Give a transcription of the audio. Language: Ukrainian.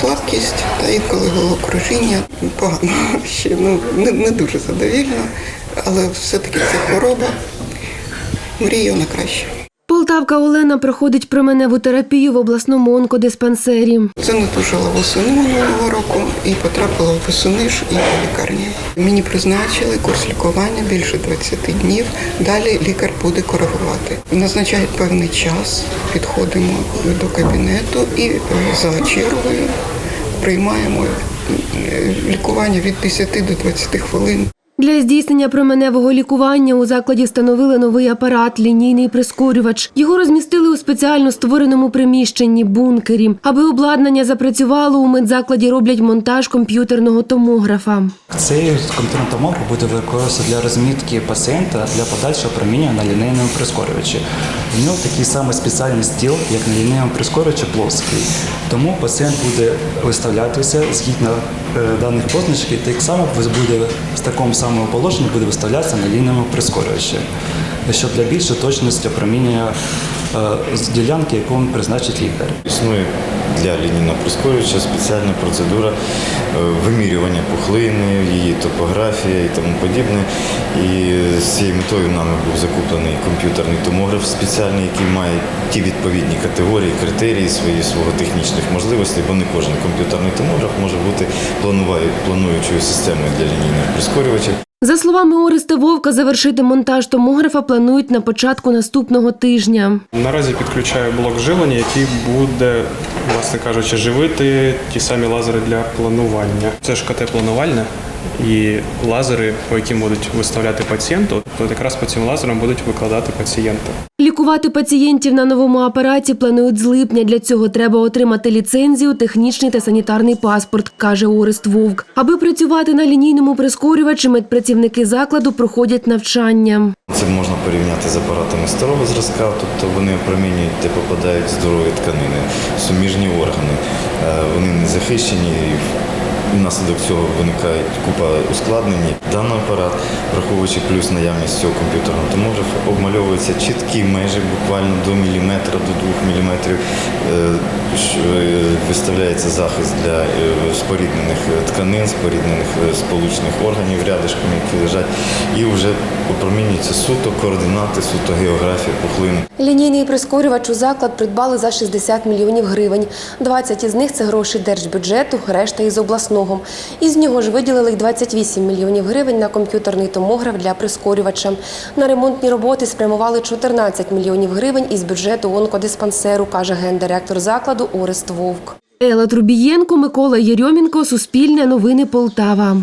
слабкість та інколи головокружіння. Погано ще ну не, не дуже задовільно, але все-таки це хвороба. Мрію на краще. Полтавка Олена проходить променеву терапію в обласному онкодиспансері. Це натужила восени минулого року і потрапила в восени ж і до лікарні. Мені призначили курс лікування більше 20 днів. Далі лікар буде коригувати. Назначають певний час, підходимо до кабінету і е, за чергою приймаємо е, лікування від 10 до 20 хвилин. Для здійснення променевого лікування у закладі встановили новий апарат лінійний прискорювач. Його розмістили у спеціально створеному приміщенні бункері. Аби обладнання запрацювало, у медзакладі роблять монтаж комп'ютерного томографа. Цей комп'ютерний томограф буде використовуватися для розмітки пацієнта для подальшого проміння на лінейному прискорювачі. В нього такий самий спеціальний стіл, як на лінейному прискорювачі, плоский. Тому пацієнт буде виставлятися згідно е, даних позначок, і так само буде в такому самому положенні буде виставлятися на лінійному прискорювачі, щоб для більшої точності проміння з ділянки, яку він призначить лікар. Існує для лінійного прискорювача спеціальна процедура е, вимірювання пухлини, її топографія і тому подібне. І з цією метою нами був закуплений комп'ютерний томограф спеціальний, який має ті відповідні категорії, критерії свої свого технічних можливостей, бо не кожен комп'ютерний томограф може бути плануючою системою для лінійних прискорювачів. За словами Ореста Вовка, завершити монтаж томографа планують на початку наступного тижня. Наразі підключаю блок живлення, який буде, власне кажучи, живити ті самі лазери для планування. Це ж КТ планувальне і лазери, по яким будуть виставляти пацієнту, то якраз по цим лазерам будуть викладати пацієнта. Лікувати пацієнтів на новому апараті планують з липня. Для цього треба отримати ліцензію, технічний та санітарний паспорт, каже Орест Вовк. Аби працювати на лінійному прискорювачі, медпрацівники закладу проходять навчання. Це можна порівняти з апаратами старого зразка, тобто вони опромінюють, де попадають здорові тканини, суміжні органи. Е, Вони не захищені. Внаслідок цього виникає купа ускладнень. Даний апарат, враховуючи плюс наявність цього комп'ютерного томографа, обмальовується чіткі межі, буквально до міліметра, до двох міліметрів. Е, е, Виставляється захист для е, споріднених тканин, споріднених сполучних органів рядишком, які лежать, і вже опромінюються суто координати, суто географія пухлини. Лінійний прискорювач у заклад придбали за 60 мільйонів гривень. 20 із них це гроші держбюджету, решта із обласного. Із нього ж виділили й 28 мільйонів гривень на комп'ютерний томограф для прискорювача. На ремонтні роботи спрямували 14 мільйонів гривень із бюджету онкодиспансеру, каже гендиректор закладу Орест Вовк. Елла Трубієнко, Микола Єрьомінко, Суспільне новини Полтава.